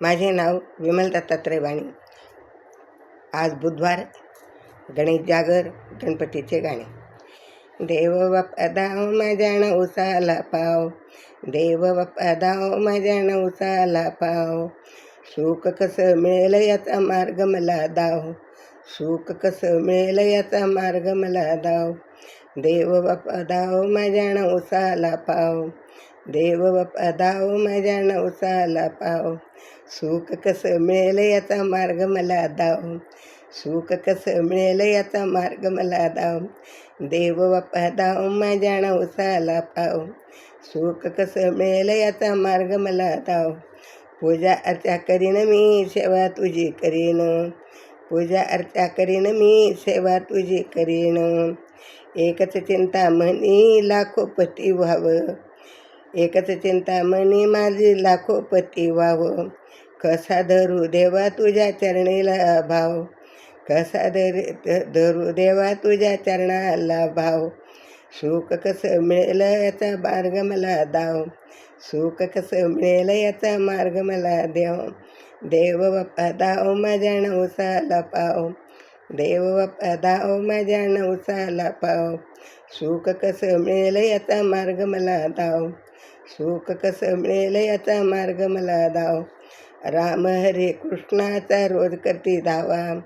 माझे नाव विमल दत्तात्रय वाणी आज बुधवार गणेश जागर गणपतीचे गाणे. देव बाप्पा दाव माझ्या नवसाला पाव. देव बाप्पा माझ्याण माझ्या नवसाला पाव. सुख कसं मिळेल याचा मार्ग मला दाव. सुख कसं मिळेल याचा मार्ग मला दाव. देव बाप्पा दाव माझ्या नवसाला पाव. देव पदाव माझ्या नवसाला पाव. सुख कसं मिळेल याचा मार्ग मला दाव. सुख कसं मिळेल याचा मार्ग मला दाव. देव बाप्पा दाव माझ्या नवसाला पाव. सुख कसं मिळेल याचा मार्ग मला दाव. पूजा अर्चा करीन मी सेवा तुझी करीन. पूजा अर्चा करीन मी सेवा तुझी करीन. एकच चिंता म्हणी लाखो पती व्हावं. एकच चिंता मनी माझी लाखो पती वाव. कसा धरू देवा तुझ्या चरणीला भाव? कसा धरी धरू देवा तुझ्या चरणाला भाव? सुख कसं मिळेल याचा मार्ग मला दाव. सुख कसं मिळेल याचा मार्ग मला देव देव बाप्पा दाव माझ्या नवसाला पाव. देव बाप्पा दाव माझ्या नवसाला पाव. सुख कसं मिळेल याचा मार्ग मला दाव. सुख कसं मिळेल याचा मार्ग मला दाव. राम हरे कृष्णाचा रोज करते धावा.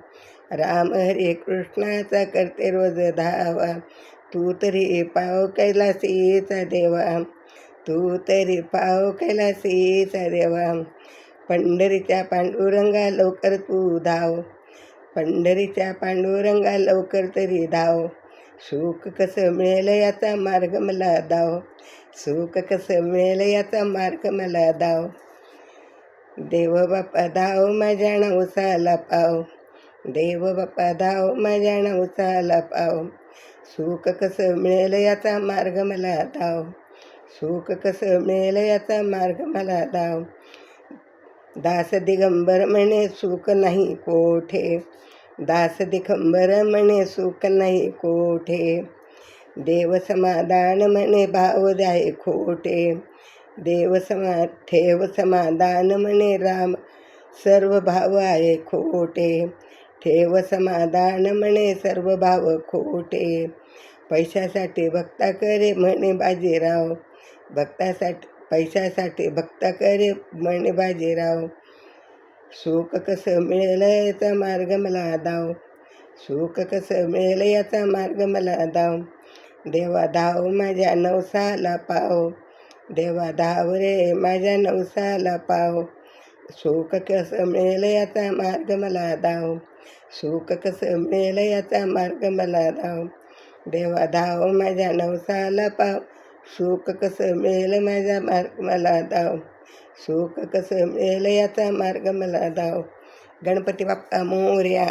राम हरे कृष्णाचा करते रोज धावा. तू तरी पाव कैलासीचा देवा. तू तरी पाव कैलासीचा देवा. पंढरीच्या पांडुरंगा लवकर तू धाव. पंढरीच्या पांडुरंगा लवकर तरी धाव. सुख कसं मिळेल याचा मार्ग मला दाव. सुख कसं मिळेल याचा मार्ग मला दाव. देव बापा दाव माझ्या नवसाला पाव. देव बाप्पा दाव माझ्या नवसाला पाव. सुख कसं मिळेल याचा मार्ग मला दाव. सुख कसं मिळेल याचा मार्ग मला दाव. दास दिगंबर म्हणे सुख नाही कोठे. दास दिखंबर म्हणे सुख नाही कोठे? देव समाधान म्हणे भाव जाय खोटे. देव समा ठेव समाधान म्हणे राम सर्व भाव आहे खोटे. ठेव समाधान म्हणे सर्व भाव खोटे. पैशासाठी भक्ता करे म्हणे बाजीराव. भक्तासाठी पैशासाठी भक्ता करे म्हणे बाजीराव. सुख कसं मिळेल याचा मार्ग मला दाव. सुख कसं मिळेल याचा मार्ग मला दाव. देवा धाव माझ्या नवसाला पाव. देवा धाव रे माझ्या नवसाला पाव. सुख कसं मिळेल याचा मार्ग मला दाव. सुख कसं मिळेल याचा मार्ग मला धाव देवा धाव माझ्या नवसाला पाव. सुख कसं मिळेल माझ्या मार्ग मला धाव सुख कसं मिळेल याचा मार्ग मला धाव गणपती बाप्पा मोर्या।